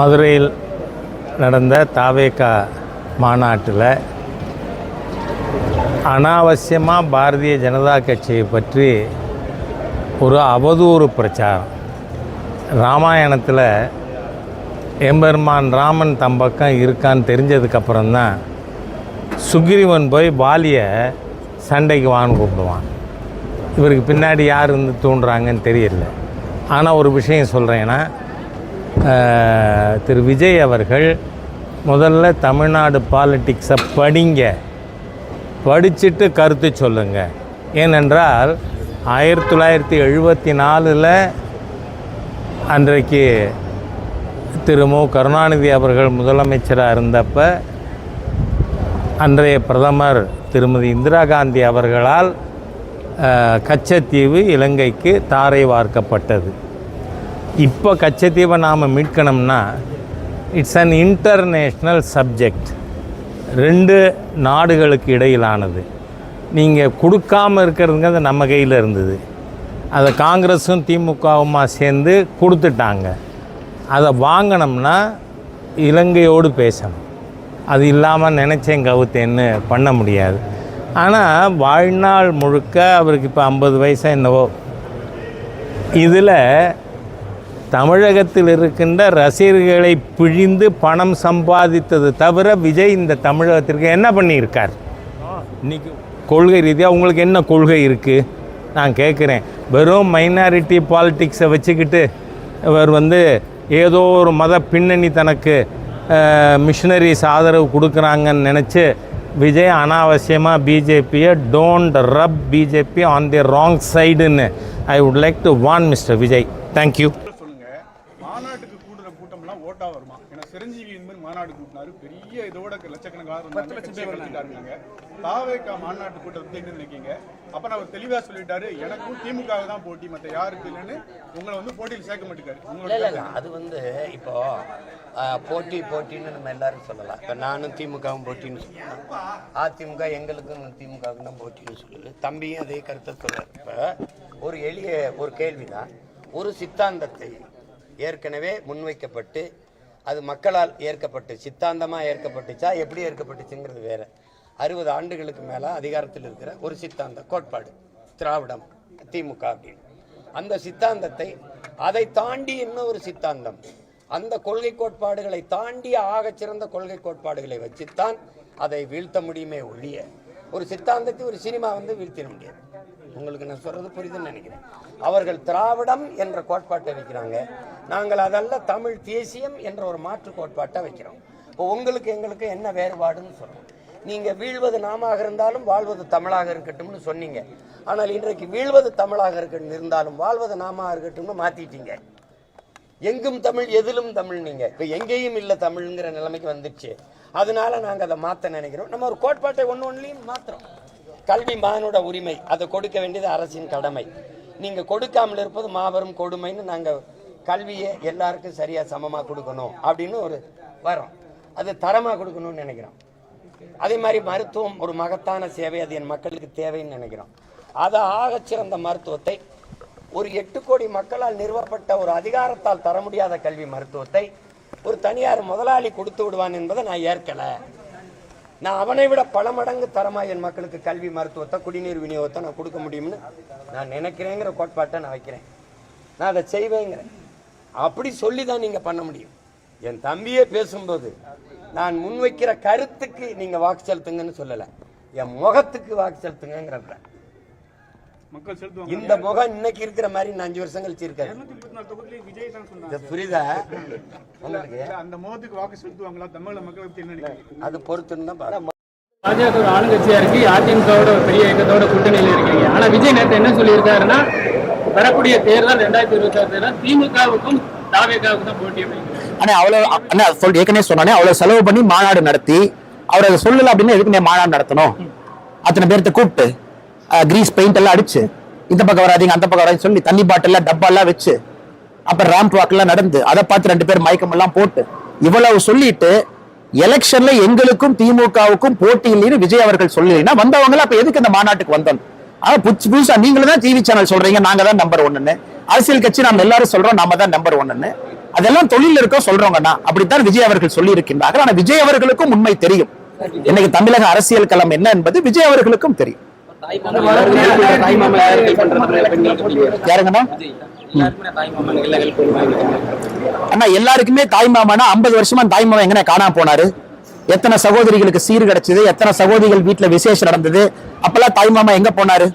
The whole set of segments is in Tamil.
மதுரையில் நடந்த தாவேகா மாநாட்டில் அனாவசியமாக பாரதிய ஜனதா கட்சியை பற்றி ஒரு அவதூறு பிரச்சாரம். ராமாயணத்தில் எம்பெருமான் ராமன் தம் பக்கம் இருக்கான்னு தெரிஞ்சதுக்கப்புறம்தான் சுக்ரீவன் போய் வாலியை சண்டைக்கு வான்னு கூப்பிடுவான். இவருக்கு பின்னாடி யார் இருந்து தூண்டுறாங்கன்னு தெரியல. ஆனால் ஒரு விஷயம் சொல்கிறேன்னா திரு விஜய் அவர்கள் முதல்ல தமிழ்நாடு பாலிட்டிக்ஸை படிங்க. படிச்சுட்டு கருத்து சொல்லுங்கள் ஏனென்றால் ஆயிரத்தி தொள்ளாயிரத்தி எழுபத்தி நாலில் அன்றைக்கு திரு மு. கருணாநிதி அவர்கள் முதலமைச்சராக இருந்தப்ப அன்றைய பிரதமர் திருமதி இந்திரா காந்தி அவர்களால் கச்சத்தீவு இலங்கைக்கு தாரை வார்க்கப்பட்டது. இப்போ கச்சத்தீவை நாம் மீட்கணும்னா இட்ஸ் அன் இன்டர்நேஷ்னல் சப்ஜெக்ட் ரெண்டு நாடுகளுக்கு இடையிலானது. நீங்கள் கொடுக்காம இருக்கிறதுங்கிறது நம்ம கையில் இருந்தது. அதை காங்கிரஸும் திமுகவுமா சேர்ந்து கொடுத்துட்டாங்க. அதை வாங்கினோம்னா இலங்கையோடு பேசணும். அது இல்லாமல் நினச்சேன் கவுத்தேன்னு பண்ண முடியாது. ஆனால் வாழ்நாள் முழுக்க அவருக்கு இப்போ ஐம்பது வயசாக என்னவோ. இதில் தமிழகத்தில் இருக்கின்ற ரசிகர்களை பிழிந்து பணம் சம்பாதித்தது தவிர விஜய் இந்த தமிழகத்திற்கு என்ன பண்ணியிருக்கார்? இன்னைக்கு கொள்கை ரீதியாக உங்களுக்கு என்ன கொள்கை இருக்குது நான் கேட்குறேன். வெறும் மைனாரிட்டி பாலிட்டிக்ஸை வச்சுக்கிட்டு இவர் வந்து ஏதோ ஒரு மத பின்னணி தனக்கு மிஷினரிஸ் ஆதரவு கொடுக்குறாங்கன்னு நினச்சி விஜய் அனாவசியமாக பிஜேபியை don't rub BJP on the wrong சைடுன்னு I would like to warn mister Vijay thank you சொல்லுங்க மாநாட்டுக்கு கூடுற கூட்டம்லாம் ஓட்டா வருமா ஏன்னா சிரஞ்சீவி என்பது மாநாடு கூட்டினாரு கட்சியை வளர்த்துட்டாருங்க தாவேக்கா மாநாட்டு கூட்டத்தை பத்தி என்ன நினைக்கீங்க அப்ப நான் அவர் தெளிவா சொல்லிட்டாரு எனக்கும் திமுக தான் போட்டி மத்த யாருக்கு இல்லைன்னு உங்களை வந்து போட்டியில் சேர்க்க மாட்டேங்காரு அது வந்து இப்போ போட்டி போட்டின்னு நம்ம எல்லாரும் சொல்லலாம். இப்போ நானும் திமுகவும் போட்டின்னு சொல்லலாம் அதிமுக எங்களுக்கும் திமுகவுக்கும் தான் போட்டின்னு சொல்லுது. தம்பியும் அதே கருத்தை சொல்றாரு. இப்போ ஒரு எளிய ஒரு கேள்விதான். ஒரு சித்தாந்தத்தை ஏற்கனவே முன்வைக்கப்பட்டு அது மக்களால் ஏற்கப்பட்டு சித்தாந்தமாக ஏற்கப்பட்டுச்சா எப்படி ஏற்கப்பட்டுச்சுங்கிறது வேற. அறுபது ஆண்டுகளுக்கு மேலே அதிகாரத்தில் இருக்கிற ஒரு சித்தாந்த கோட்பாடு திராவிடம் திமுக அப்படின்னு. அந்த சித்தாந்தத்தை அதை தாண்டி இன்னொரு ஒரு சித்தாந்தம்? அந்த கொள்கை கோட்பாடுகளை தாண்டி ஆகச் சிறந்த கொள்கை கோட்பாடுகளை வச்சுத்தான் அதை வீழ்த்த முடியுமே ஒழிய ஒரு சித்தாந்தத்தை ஒரு சினிமா வந்து வீழ்த்திட முடியாது. உங்களுக்கு நான் சொல்றது புரியுதுன்னு நினைக்கிறேன். அவர்கள் திராவிடம் என்ற கோட்பாட்டை வைக்கிறாங்க. நாங்கள் அதல்ல தமிழ் தேசியம் என்ற ஒரு மாற்று கோட்பாட்டை வைக்கிறோம். இப்போ உங்களுக்கு எங்களுக்கு என்ன வேறுபாடுன்னு சொல்றோம். நீங்க வீழ்வது நாமாக இருந்தாலும் வாழ்வது தமிழாக இருக்கட்டும்னு சொன்னீங்க. ஆனால் இன்றைக்கு வீழ்வது தமிழாக இருக்கட்டும் இருந்தாலும் வாழ்வது நாமாக இருக்கட்டும்னு மாத்திட்டீங்க. எங்கும் தமிழ் எதிலும் தமிழ் நீங்க. இப்ப எங்கேயும் இல்ல தமிழ்ங்கிற நிலைமைக்கு வந்துடுச்சு அதனால நாங்க அதை மாத்த நினைக்கிறோம். நம்ம ஒரு கோட்பாட்டை ஒண்ணு ஒன்றுலையும் மாற்றுறோம் கல்வி மானோட உரிமை அதை கொடுக்க வேண்டியது அரசின் கடமை. நீங்க கொடுக்காமல் இருப்பது மாபெரும் கொடுமைன்னு நாங்க கல்வியை எல்லாருக்கும் சரியா சமமா கொடுக்கணும் அப்படின்னு ஒரு வரோம். அது தரமா கொடுக்கணும்னு நினைக்கிறோம். அதே மாதிரி மருத்துவம் ஒரு மகத்தான சேவை அது என் மக்களுக்கு தேவைன்னு நினைக்கிறோம். அதை ஆகச்சிறந்த மருத்துவத்தை ஒரு எட்டு கோடி மக்களால் நிறுவப்பட்ட ஒரு அதிகாரத்தால் தர முடியாத கல்வி மருத்துவத்தை ஒரு தனியார் முதலாளி கொடுத்து விடுவான் என்பதை நான் ஏற்கல. நான் அவனை விட பல மடங்கு தரமா என் மக்களுக்கு கல்வி மருத்துவத்தை குடிநீர் விநியோகத்தை நான் கொடுக்க முடியும்னு நான் நினைக்கிறேங்கிற கோட்பாட்டை நான் வைக்கிறேன். நான் அதை செய்வேங்கிறேன். அப்படி சொல்லி தான் நீங்க பண்ண முடியும். என் தம்பியே பேசும்போது நான் முன்வைக்கிற கருத்துக்கு நீங்க வாக்கு செலுத்துங்கன்னு சொல்லலை. என் முகத்துக்கு வாக்கு செலுத்துங்கிறப்ப இந்த முகம் இன்னைக்கு இருக்கிற மாதிரி நான் அஞ்சு வருஷம் கழிச்சு இது புரியுதா? உங்களுக்கு? அந்த முகத்துக்கு வாக்கு செலுத்துவாங்களா? தமிழக மக்களை பத்தி என்ன அது பொறுத்துன்னு தான் பாஜக ஒரு ஆளுங்கட்சியா இருக்கு அதிமுகவோட ஒரு பெரிய இயக்கத்தோட கூட்டணியில இருக்கீங்க. ஆனா விஜய் நேற்று என்ன சொல்லியிருக்காருன்னா வரக்கூடிய தேர்தல் ரெண்டாயிரத்தி இருபத்தி ஆறு தேர்தல் திமுகவுக்கும் தாவேகாவுக்கும் தான் போட்டி அண்ணா அவ்வளவு அண்ணா சொல் ஏற்கனவே சொன்னானே அவ்வளவு செலவு பண்ணி மாநாடு நடத்தி அவர் அதை சொல்லல அப்படின்னு எதுக்கு மாநாடு நடத்தணும்? அத்தனை பேர்த்த கூப்பிட்டு. கிரீஸ் பெயிண்ட் எல்லாம் அடிச்சு இந்த பக்கம் வராதீங்க அந்த பக்கம் வராதிங்க சொல்லி தண்ணி பாட்டில் டப்பா எல்லாம் வச்சு அப்புறம் ரேம்ப் வாக்கெல்லாம் நடந்து அதை பார்த்து ரெண்டு பேர் மயக்கம் எல்லாம் போட்டு இவ்வளவு சொல்லிட்டு எலெக்ஷன்ல எங்களுக்கும் திமுகவுக்கும் போட்டி இல்லைன்னு விஜய் அவர்கள் சொல்லலைன்னா வந்தவங்க அப்ப எதுக்கு இந்த மாநாட்டுக்கு வந்தோம்? ஆனா புதுசு புதுசா நீங்களும் தான் டிவி சேனல் சொல்றீங்க நாங்க தான் நம்பர் ஒன்னு அரசியல் கட்சி நம்ம எல்லாரும் சொல்றோம் நாம தான் நம்பர் ஒன்னு அதெல்லாம் தொழில் இருக்க சொல்றவங்கண்ணா அப்படித்தான் விஜய் அவர்கள் சொல்லி இருக்கின்றார்கள் ஆனா விஜய் அவர்களுக்கும் உண்மை தெரியும். இன்னைக்கு தமிழக அரசியல் களம் என்ன என்பது விஜய் அவர்களுக்கும் தெரியும். யாருங்கண்ணா? அண்ணா எல்லாருக்குமே தாய் மாமானா ஐம்பது வருஷமா தாய் மாமா எங்கன காணாம போனாரு? எத்தனை சகோதரிகளுக்கு சீர் கிடைச்சது? எத்தனை சகோதரிகள் வீட்டுல விசேஷம் நடந்தது? அப்பெல்லாம் தாய் மாமா எங்க போனாரு?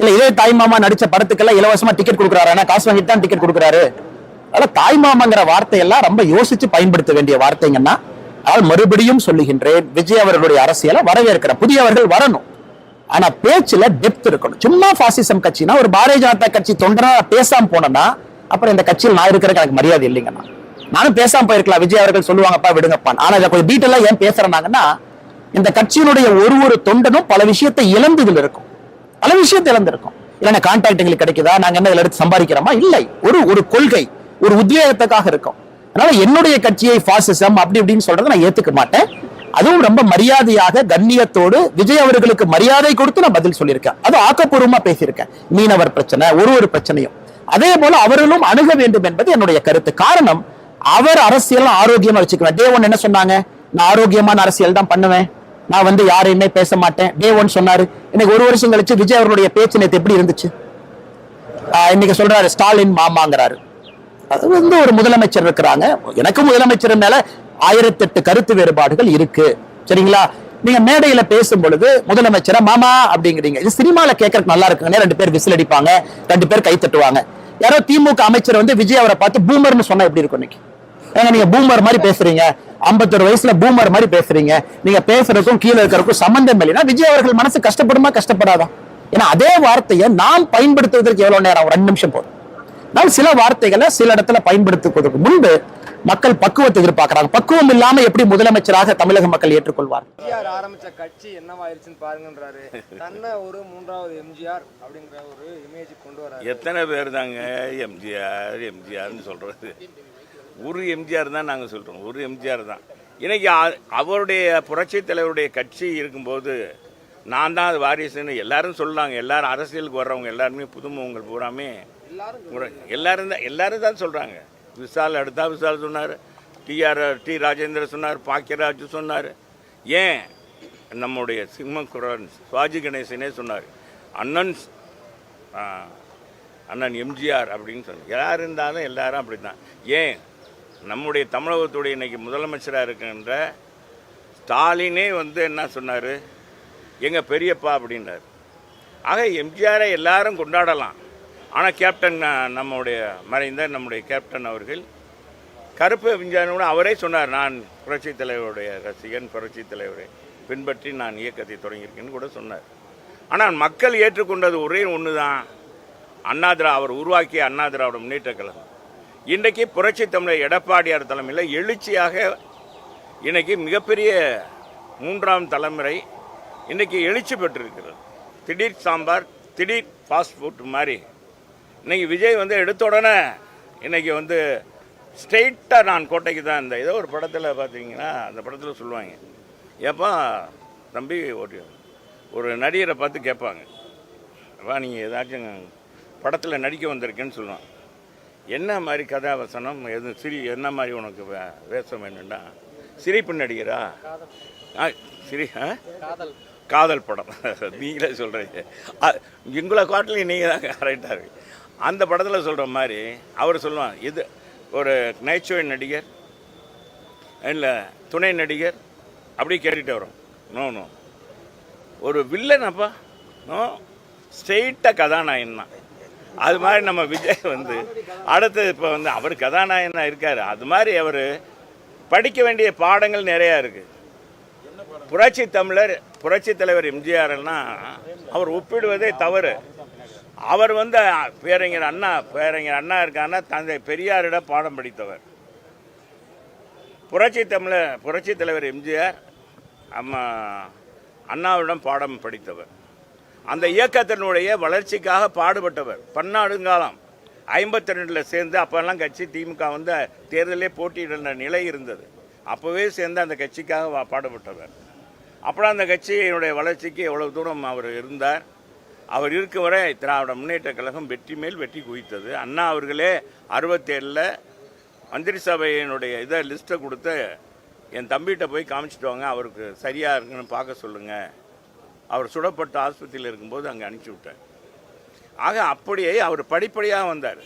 இல்ல இதே தாய் மாமா நடிச்ச படத்துக்கெல்லாம் இலவசமா டிக்கெட் கொடுக்குறாரு. ஆனா காசு வாங்கிட்டு தான் டிக்கெட் கொடுக்குறாரு. அதனால தாய் மாமாங்கிற வார்த்தையெல்லாம் ரொம்ப யோசிச்சு பயன்படுத்த வேண்டிய வார்த்தைங்கன்னா அதாவது மறுபடியும் சொல்லுகின்றேன் விஜய் அவர்களுடைய அரசியலை வரவேற்கிற புதியவர்கள் வரணும். ஆனா பேச்சுல டெப்த் இருக்கணும். சும்மா பாசிசம் கட்சினா ஒரு பாரதிய ஜனதா கட்சி தொண்டனா பேசாம போனேன்னா அப்புறம் இந்த கட்சியில் நான் இருக்கிறதுக்கு எனக்கு மரியாதை இல்லைங்கண்ணா நானும் பேசாம போயிருக்கலாம். விஜய் அவர்கள் சொல்லுவாங்கப்பா விடுங்கப்பா. ஆனா இதை கொஞ்சம் டீட்டெயிலா ஏன் பேசுறாங்கன்னா இந்த கட்சியினுடைய ஒரு ஒரு தொண்டனும் பல விஷயத்தை இழந்ததில் இருக்கும். பல விஷயத்தை இழந்திருக்கும். இல்லைன்னா கான்டாக்ட் எங்களுக்கு கிடைக்குதா? நாங்க என்ன இதில் எடுத்து சம்பாதிக்கிறோமா? இல்லை. ஒரு ஒரு கொள்கை ஒரு உத்வேகத்துக்காக இருக்கும். அதனால என்னுடைய கட்சியை பாசிசம் அப்படி இப்படின்னு சொல்றதை நான் ஏத்துக்க மாட்டேன். அதுவும் ரொம்ப மரியாதையாக கண்ணியத்தோடு விஜய் அவர்களுக்கு மரியாதை கொடுத்து நான் பதில் சொல்லியிருக்கேன். அது ஆக்கப்பூர்வமா பேசியிருக்கேன். மீனவர் பிரச்சனை ஒரு ஒரு பிரச்சனையும். அதே போல அவர்களும் அணுக வேண்டும் என்பது என்னுடைய கருத்து. காரணம் அவர் அரசியல் ஆரோக்கியமா வச்சுக்குவேன். டே ஒன் என்ன சொன்னாங்க? நான் ஆரோக்கியமான அரசியல் தான் பண்ணுவேன். நான் வந்து யாரையுமே பேச மாட்டேன். டே ஒன் சொன்னாரு. இன்னைக்கு ஒரு வருஷம் கழிச்சு விஜய் அவருடைய பேச்சு நேற்று எப்படி இருந்துச்சு? ஆஹ் இன்னைக்கு சொல்றாரு ஸ்டாலின் மாமாங்கிறாரு. அது வந்து ஒரு முதலமைச்சர் இருக்கிறாங்க. எனக்கு முதலமைச்சர் மேல ஆயிரத்தெட்டு கருத்து வேறுபாடுகள் இருக்கு. சரிங்களா? நீங்க மேடையில பேசும் பொழுது முதலமைச்சரை மாமா அப்படிங்கிறீங்க. இது சினிமால கேட்கறதுக்கு நல்லா இருக்குங்க ரெண்டு பேர் விசில் அடிப்பாங்க ரெண்டு பேர் கை தட்டுவாங்க. யாரோ திமுக அமைச்சர் வந்து விஜய் அவரை பார்த்து பூமர்னு சொன்னா எப்படி இருக்கும் இன்னைக்கு? ஏங்க நீங்க பூமர் மாதிரி பேசுறீங்க. ஐம்பத்தொரு வயசுல பூமர் மாதிரி பேசுறீங்க. நீங்க பேசுறதுக்கும் கீழே இருக்கிறதுக்கும் சம்பந்தம் இல்லைன்னா விஜய் அவர்கள் மனசு கஷ்டப்படுமா கஷ்டப்படாதா? ஏன்னா அதே வார்த்தையை நாம் பயன்படுத்துவதற்கு எவ்வளவு நேரம்? ஒரு ரெண்டு நிமிஷம் போதும். நான் சில வார்த்தைகளை சில இடத்துல பயன்படுத்துவதற்கு முன்பு மக்கள் பக்குவத்தை எதிர்பார்க்கறாங்க. பக்குவம் இல்லாம எப்படி முதலமைச்சராக தமிழக மக்கள் ஏற்றுக்கொள்வார்? எம்ஜிஆர் ஆரம்பிச்ச கட்சி என்னவாயிருச்சுன்னு பாருங்கன்றாரு. தன்னை ஒரு மூன்றாவது எம்ஜிஆர் அப்படிங்கிற ஒரு இமேஜ் கொண்டு வராரு. எத்தனை பேர் தாங்க எம்ஜிஆர் எம்ஜிஆர்னு சொல்கிறது ஒரு எம்ஜிஆர் தான் நாங்கள் சொல்கிறோம் ஒரு எம்ஜிஆர் தான். இன்னைக்கு அவருடைய புரட்சித் தலைவருடைய கட்சி இருக்கும்போது நான் தான் அது வாரிசுன்னு எல்லாரும் சொல்லாங்க எல்லாரும் அரசியலுக்கு வர்றவங்க எல்லாருமே புதுமுகங்கள் பூராமே எல்லாரும் தான் எல்லாரும் தான் சொல்கிறாங்க விசால் அடுத்தா விசால் சொன்னார். டிஆர் டி ராஜேந்திர சொன்னார் பாக்கியராஜ் சொன்னார். ஏன்? நம்முடைய சிம்மக்குரன் சுவாஜி கணேசனே சொன்னார். அண்ணன் அண்ணன் எம்ஜிஆர் அப்படின்னு சொன்னார். யார் இருந்தாலும் எல்லாரும் அப்படி தான் ஏன்? நம்முடைய தமிழகத்துடைய இன்னைக்கு முதலமைச்சராக இருக்கின்ற ஸ்டாலினே வந்து என்ன சொன்னார்? எங்கள் பெரியப்பா அப்படின்றார் ஆக எம்ஜிஆரை எல்லாரும் கொண்டாடலாம். ஆனால் கேப்டன் நம்முடைய மறைந்த நம்முடைய கேப்டன் அவர்கள் கருப்பு விஞ்ஞானோட அவரே சொன்னார் நான் புரட்சித் தலைவருடைய ரசிகன் புரட்சித் தலைவரை பின்பற்றி நான் இயக்கத்தை தொடங்கியிருக்கேன்னு கூட சொன்னார். ஆனால் மக்கள் ஏற்றுக்கொண்டது ஒரே ஒன்று தான் அண்ணா திரா அவர் உருவாக்கிய அண்ணா திராவிட முன்னேற்ற கழகம். இன்றைக்கு புரட்சி தமிழர் எடப்பாடியார் தலைமையில் எழுச்சியாக இன்றைக்கி மிகப்பெரிய மூன்றாம் தலைமுறை இன்றைக்கி எழுச்சி பெற்றிருக்கிறது. திடீர் சாம்பார் திடீர் ஃபாஸ்ட் ஃபுட் மாதிரி. இன்னைக்கு விஜய் வந்து எடுத்த உடனே இன்னைக்கு வந்து ஸ்ட்ரெயிட்டாக நான் கோட்டைக்கு தான் இந்த ஏதோ ஒரு படத்தில் பார்த்தீங்கன்னா அந்த படத்தில் சொல்லுவாங்க. ஏப்பா தம்பி ஒரு ஒரு நடிகரை பார்த்து கேட்பாங்க. வா நீங்கள் ஏதாச்சும் படத்தில் நடிக்க வந்திருக்கேன்னு சொல்லுவான் என்ன மாதிரி கதாவசனம் எது சிரி என்ன மாதிரி உனக்கு வேஷம் வேணும்னா சிரிப்பு நடிகரா? ஆ சிரி ஆ? காதல். படம். நீங்களே சொல்கிறீங்க எங்களை காட்டிலையும் நீங்கள் தான் கரெக்டாக இருக்கு அந்த படத்தில் சொல்கிற மாதிரி அவர் சொல்லுவார் இது ஒரு நகைச்சுவை நடிகர் இல்லை துணை நடிகர் அப்படி கேட்டுட்டு வரும். நோ நோ ஒரு வில்லன் அப்பா நோ ஸ்ட்ரெயிட்டாக கதாநாயகன் தான். அது மாதிரி நம்ம விஜய் வந்து அடுத்து இப்போ வந்து அவர் கதாநாயகனாக இருக்கார். அது மாதிரி அவர் படிக்க வேண்டிய பாடங்கள் நிறையா இருக்குது புரட்சி தமிழர் புரட்சி தலைவர் எம்ஜிஆர்னா அவர் ஒப்பிடுவதே தவறு. அவர் வந்து பேரறிஞர் அண்ணா பேரறிஞர் அண்ணா இருக்காருன்னா தந்தை பெரியாரிடம் பாடம் படித்தவர். புரட்சி தமிழர் புரட்சி தலைவர் எம்ஜிஆர் அம்மா அண்ணாவிடம் பாடம் படித்தவர். அந்த இயக்கத்தினுடைய வளர்ச்சிக்காக பாடுபட்டவர். பன்னாடுங்காலம் ஐம்பத்தி ரெண்டில் சேர்ந்து அப்போல்லாம் கட்சி திமுக வந்து தேர்தலே போட்டியிடுற நிலை இருந்தது. அப்போவே சேர்ந்து அந்த கட்சிக்காக வா- பாடுபட்டவர். அப்புறம் அந்த கட்சியினுடைய வளர்ச்சிக்கு எவ்வளவு தூரம் அவர் இருந்தார். அவர் இருக்கும் வரை திராவிட முன்னேற்ற கழகம் வெற்றி மேல் வெற்றி குவித்தது. அண்ணா அவர்களே அறுபத்தேழில் மந்திரி சபையினுடைய இதை லிஸ்ட்டை கொடுத்து என் தம்பிகிட்ட போய் காமிச்சிட்டு வாங்க அவருக்கு சரியாக இருக்குன்னு பார்க்க சொல்லுங்கள் அவர் சுடப்பட்ட ஆஸ்பத்திரியில் இருக்கும்போது அங்கே அனுப்பிச்சி விட்டேன். ஆக அப்படியே அவர் படிப்படியாக வந்தார்.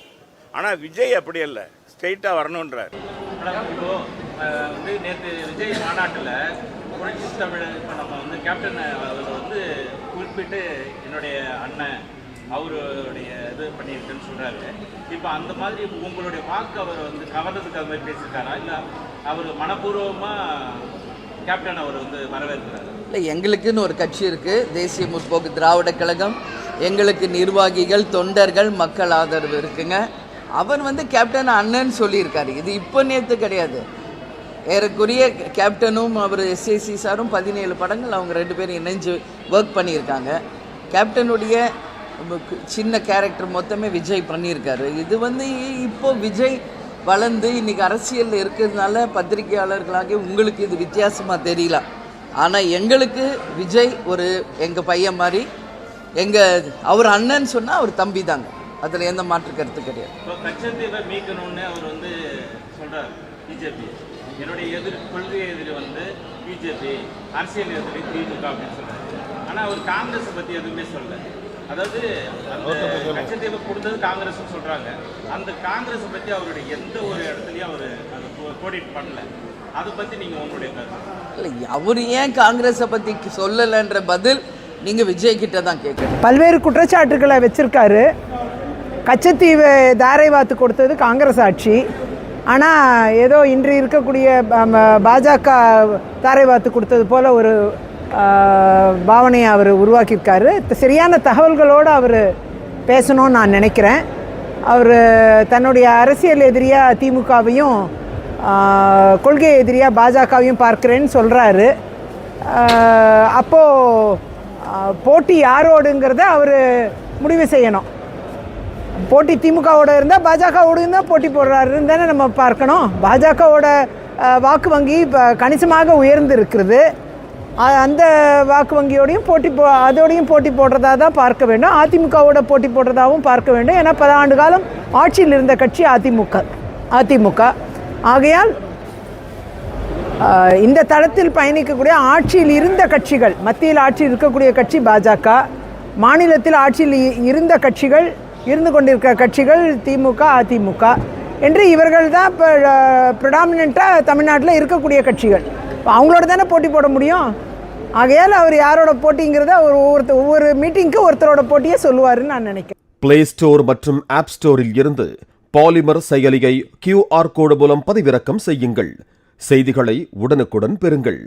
ஆனால் விஜய் அப்படி இல்லை ஸ்ட்ரெயிட்டாக வரணுன்றார் வந்து நேற்று விஜய் மாநாட்டில் புரட்சி இப்போ நம்ம வந்து கேப்டன் அவர் வந்து குறிப்பிட்டு என்னுடைய அண்ணன் அவருடைய இது பண்ணியிருக்குன்னு சொல்கிறாரு இப்போ அந்த மாதிரி உங்களுடைய வாக்கு அவர் வந்து கவர்றதுக்கு அது மாதிரி பேசியிருக்காரா? இல்லை அவர் மனப்பூர்வமாக கேப்டன் அவர் வந்து வரவேற்கிறார்? இல்லை எங்களுக்குன்னு ஒரு கட்சி இருக்குது தேசிய முற்போக்கு திராவிட கழகம். எங்களுக்கு நிர்வாகிகள் தொண்டர்கள் மக்கள் ஆதரவு இருக்குங்க. அவர் வந்து கேப்டன் அண்ணன் சொல்லியிருக்காரு. இது இப்போ நேற்று கிடையாது. ஏறக்குரிய கேப்டனும் அவர் எஸ்ஏசி சாரும் பதினேழு படங்கள் அவங்க ரெண்டு பேரும் இணைஞ்சு ஒர்க் பண்ணியிருக்காங்க. கேப்டனுடைய சின்ன கேரக்டர் மொத்தமே விஜய் பண்ணியிருக்காரு. இது வந்து இப்போ விஜய் வளர்ந்து இன்னைக்கு அரசியலில் இருக்கிறதுனால பத்திரிகையாளர்களாக உங்களுக்கு இது வித்தியாசமாக தெரியல. ஆனால் எங்களுக்கு விஜய் ஒரு எங்கள் பையன் மாதிரி எங்கள் அவர் அண்ணன் சொன்னால் அவர் தம்பி தாங்க. அதில் எந்த மாற்று கருத்து கிடையாது. என்னுடைய எதிர் கொள்கை எதிரி வந்து பிஜேபி அரசியல் எதிரி திமுக அப்படின்னு சொல்றாரு. ஆனா அவர் காங்கிரஸ் பத்தி எதுவுமே சொல்லல. அதாவது அந்த கச்சத்தீவை கொடுத்தது காங்கிரஸ் சொல்றாங்க. அந்த காங்கிரஸ் பத்தி அவருடைய எந்த ஒரு இடத்துலயும் அவர் அதை கோடிட் பண்ணல. அதை பத்தி நீங்க உங்களுடைய கருத்து? இல்லை அவர் ஏன் காங்கிரஸை பற்றி சொல்லலைன்ற பதில் நீங்கள் விஜய் கிட்ட தான் கேட்கணும். பல்வேறு குற்றச்சாட்டுகளை வச்சிருக்காரு. கச்சத்தீவு தாரை வாத்து கொடுத்தது காங்கிரஸ் ஆட்சி. ஆனால் ஏதோ இன்று இருக்கக்கூடிய பாஜக தாரை வாத்து கொடுத்தது போல் ஒரு பாவனையை அவர் உருவாக்கியிருக்காரு. சரியான தகவல்களோடு அவர் பேசணும்னு நான் நினைக்கிறேன். அவர் தன்னுடைய அரசியல் எதிரியாக திமுகவையும் கொள்கை எதிரியாக பாஜகவையும் பார்க்குறேன்னு சொல்கிறாரு அப்போது போட்டி யாரோடுங்கிறத அவர் முடிவு செய்யணும். போட்டி திமுகவோட இருந்தால் பாஜகவோடு இருந்தால் போட்டி போடுறாருன்னு தானே நம்ம பார்க்கணும். பாஜகவோட வாக்கு வங்கி இப்போ கணிசமாக உயர்ந்து இருக்கிறது அந்த வாக்கு வங்கியோடையும் போட்டி போ அதோடையும் போட்டி போடுறதா தான் பார்க்க வேண்டும். அதிமுகவோட போட்டி போடுறதாகவும் பார்க்க வேண்டும். ஏன்னா பல ஆண்டு காலம் ஆட்சியில் இருந்த கட்சி அதிமுக அதிமுக. ஆகையால் இந்த தளத்தில் பயணிக்கக்கூடிய ஆட்சியில் இருந்த கட்சிகள் மத்தியில் ஆட்சியில் இருக்கக்கூடிய கட்சி பாஜக மாநிலத்தில் ஆட்சியில் இருந்த கட்சிகள் இருந்து கொண்டிருக்கிற கட்சிகள் திமுக அதிமுக என்று இவர்கள் தான் இப்போ ப்ரிடாமினண்ட்டாக தமிழ்நாட்டில் இருக்கக்கூடிய கட்சிகள். இப்போ அவங்களோட தானே போட்டி போட முடியும்? ஆகையால் அவர் யாரோட போட்டிங்கிறத அவர் ஒவ்வொருத்த ஒவ்வொரு மீட்டிங்க்கு ஒருத்தரோட போட்டியே சொல்லுவாருன்னு நான் நினைக்கிறேன். பிளே ஸ்டோர் மற்றும் ஆப் ஸ்டோரில் இருந்து பாலிமர் செயலியை கியூஆர் கோடு மூலம் பதிவிறக்கம் செய்யுங்கள். செய்திகளை உடனுக்குடன் பெறுங்கள்.